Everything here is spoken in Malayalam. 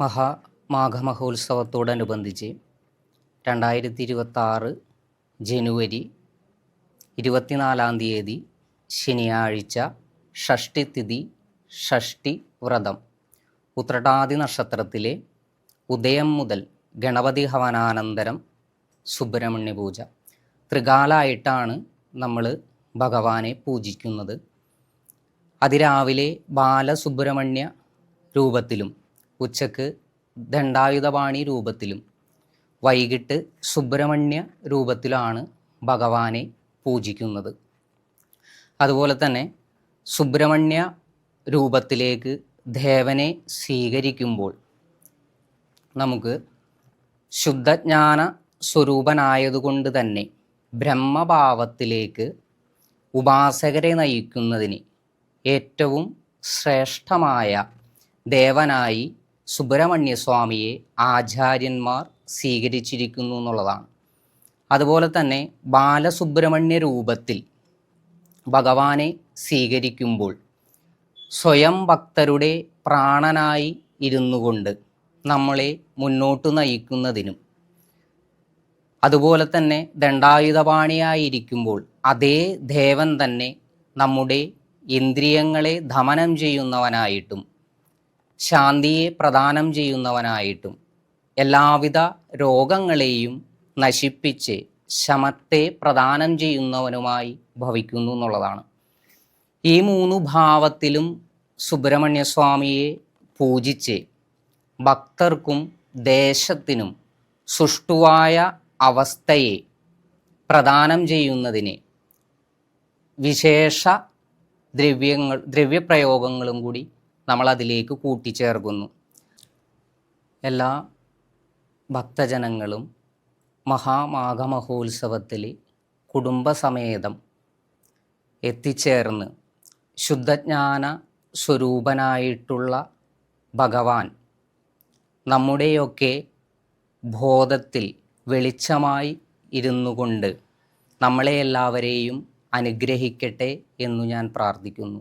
മഹാമാഘമഹോത്സവത്തോടനുബന്ധിച്ച് രണ്ടായിരത്തി ഇരുപത്തി ആറ് ജനുവരി ഇരുപത്തിനാലാം തീയതി ശനിയാഴ്ച ഷഷ്ടിതിഥി ഷഷ്ടി വ്രതം. ഉത്രട്ടാതി നക്ഷത്രത്തിലെ ഉദയം മുതൽ ഗണപതി ഹവനാനന്തരം സുബ്രഹ്മണ്യ പൂജ. ത്രികാലായിട്ടാണ് നമ്മൾ ഭഗവാനെ പൂജിക്കുന്നത്. അതിരാവിലെ ബാലസുബ്രഹ്മണ്യ രൂപത്തിലും ഉച്ചയ്ക്ക് ദണ്ഡായുധപാണി രൂപത്തിലും വൈകിട്ട് സുബ്രഹ്മണ്യ രൂപത്തിലാണ് ഭഗവാനെ പൂജിക്കുന്നത്. അതുപോലെ തന്നെ സുബ്രഹ്മണ്യ രൂപത്തിലേക്ക് ദേവനെ സ്വീകരിക്കുമ്പോൾ നമുക്ക് ശുദ്ധജ്ഞാന സ്വരൂപനായതുകൊണ്ട് തന്നെ ബ്രഹ്മഭാവത്തിലേക്ക് ഉപാസകരെ നയിക്കുന്നതിന് ഏറ്റവും ശ്രേഷ്ഠമായ ദേവനായി സുബ്രഹ്മണ്യസ്വാമിയെ ആചാര്യന്മാർ സ്വീകരിച്ചിരിക്കുന്നു എന്നുള്ളതാണ്. അതുപോലെ തന്നെ ബാലസുബ്രഹ്മണ്യ രൂപത്തിൽ ഭഗവാനെ സ്വീകരിക്കുമ്പോൾ സ്വയം ഭക്തരുടെ പ്രാണനായി ഇരുന്നു കൊണ്ട് നമ്മളെ മുന്നോട്ട് നയിക്കുന്നതിനും അതുപോലെ തന്നെ ദണ്ഡായുധപാണിയായിരിക്കുമ്പോൾ അതേ ദേവൻ തന്നെ നമ്മുടെ ഇന്ദ്രിയങ്ങളെ ദമനം ചെയ്യുന്നവനായിട്ടും ശാന്തിയെ പ്രദാനം ചെയ്യുന്നവനായിട്ടും എല്ലാവിധ രോഗങ്ങളെയും നശിപ്പിച്ച് ശമത്തെ പ്രദാനം ചെയ്യുന്നവനുമായി ഭവിക്കുന്നു എന്നുള്ളതാണ്. ഈ മൂന്ന് ഭാവത്തിലും സുബ്രഹ്മണ്യസ്വാമിയെ പൂജിച്ച് ഭക്തർക്കും ദേശത്തിനും സുഷ്ടുവായ അവസ്ഥയെ പ്രദാനം ചെയ്യുന്നതിന് വിശേഷ ദ്രവ്യങ്ങൾ ദ്രവ്യപ്രയോഗങ്ങളും കൂടി നമ്മൾ അതിലേക്ക് കൂട്ടിച്ചേർക്കുന്നു. എല്ലാ ഭക്തജനങ്ങളും മഹാമാഘമഹോത്സവത്തിൽ കുടുംബസമേതം എത്തിച്ചേർന്ന് ശുദ്ധജ്ഞാന സ്വരൂപനായിട്ടുള്ള ഭഗവാൻ നമ്മുടെയൊക്കെ ബോധത്തിൽ വെളിച്ചമായി ഇരുന്നു കൊണ്ട് നമ്മളെ എല്ലാവരെയും അനുഗ്രഹിക്കട്ടെ എന്നു ഞാൻ പ്രാർത്ഥിക്കുന്നു.